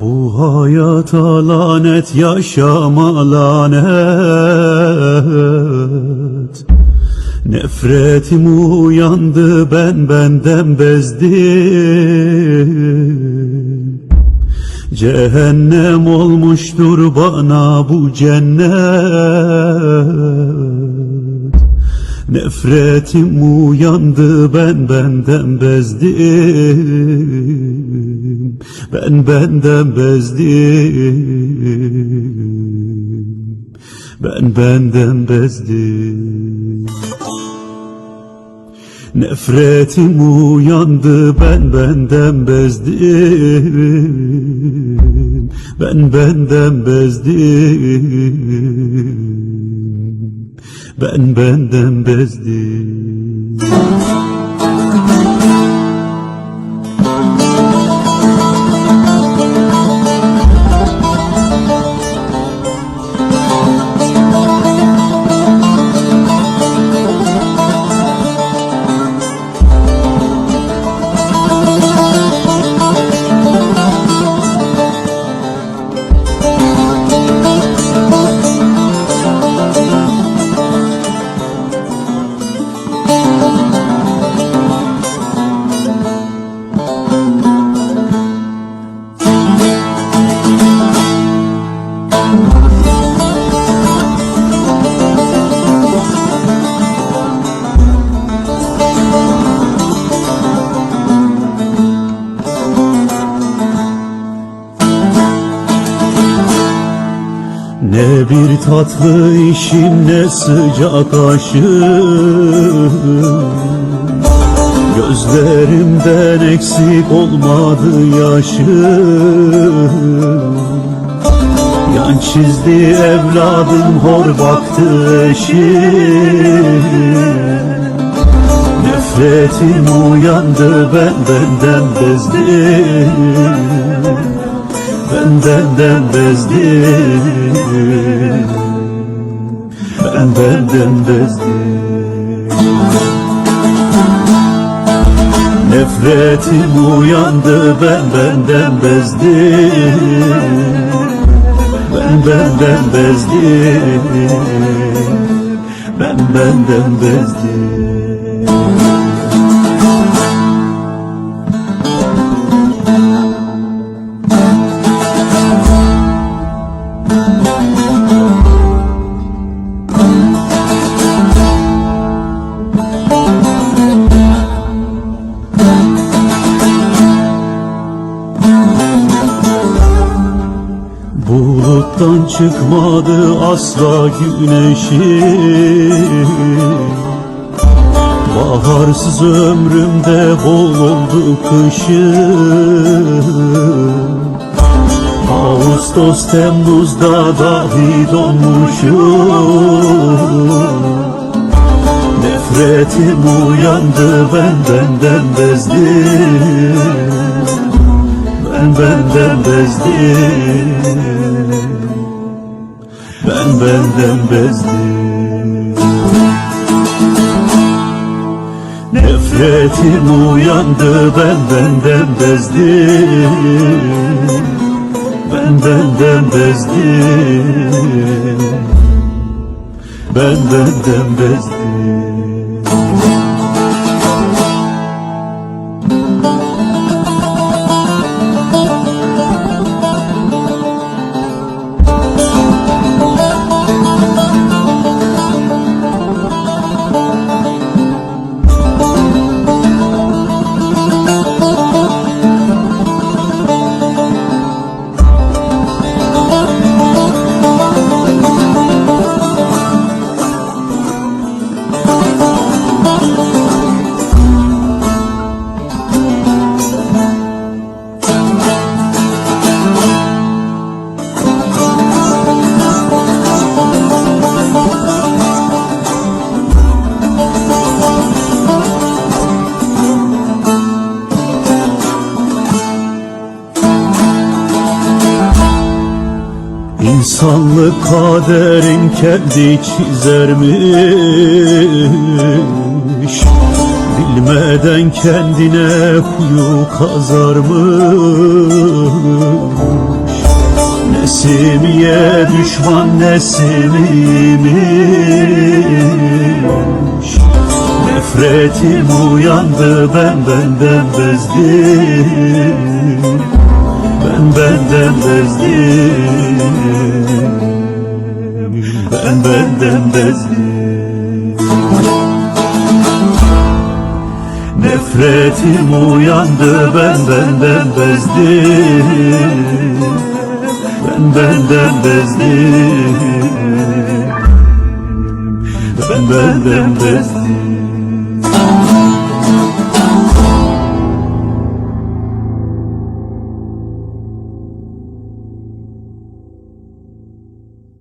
Bu hayata lanet yaşama lanet. Nefretim uyandı ben benden bezdim. Cehennem olmuştur bana bu cennet. Nefretim uyandı ben benden bezdim Ben benden bezdim. Ben benden bezdim. Nefretim uyandı. Ben benden bezdim. Ben benden bezdim. Ben benden bezdim bir tatlı işim ne sıcak aşım Gözlerimden eksik olmadı yaşım. Yan çizdi evladım hor baktı eşim. Nefretim uyandı ben benden bezdim benden bezdim Ben benden bezdim Nefretim uyandı ben benden bezdim Ben benden bezdim Ben benden bezdim Buluttan çıkmadı asla güneşim Baharsız ömrümde bol oldu kışım Ağustos Temmuz'da dahi donmuşum. Nefretim uyandı ben benden bezdim. Ben benden bezdim Ben benden bezdim. Nefretim uyandı ben benden bezdim. Ben benden bezdim. Ben benden bezdim İnsanlık kaderin kendi çizermiş. Bilmeden kendine kuyu kazarmış. Nesimiye düşman nesimiymiş. Nefretim uyandı ben benden bezdim benden bezdim Ben benden bezdim Nefretim uyandı ben benden bezdim Ben benden bezdim Ben benden bezdim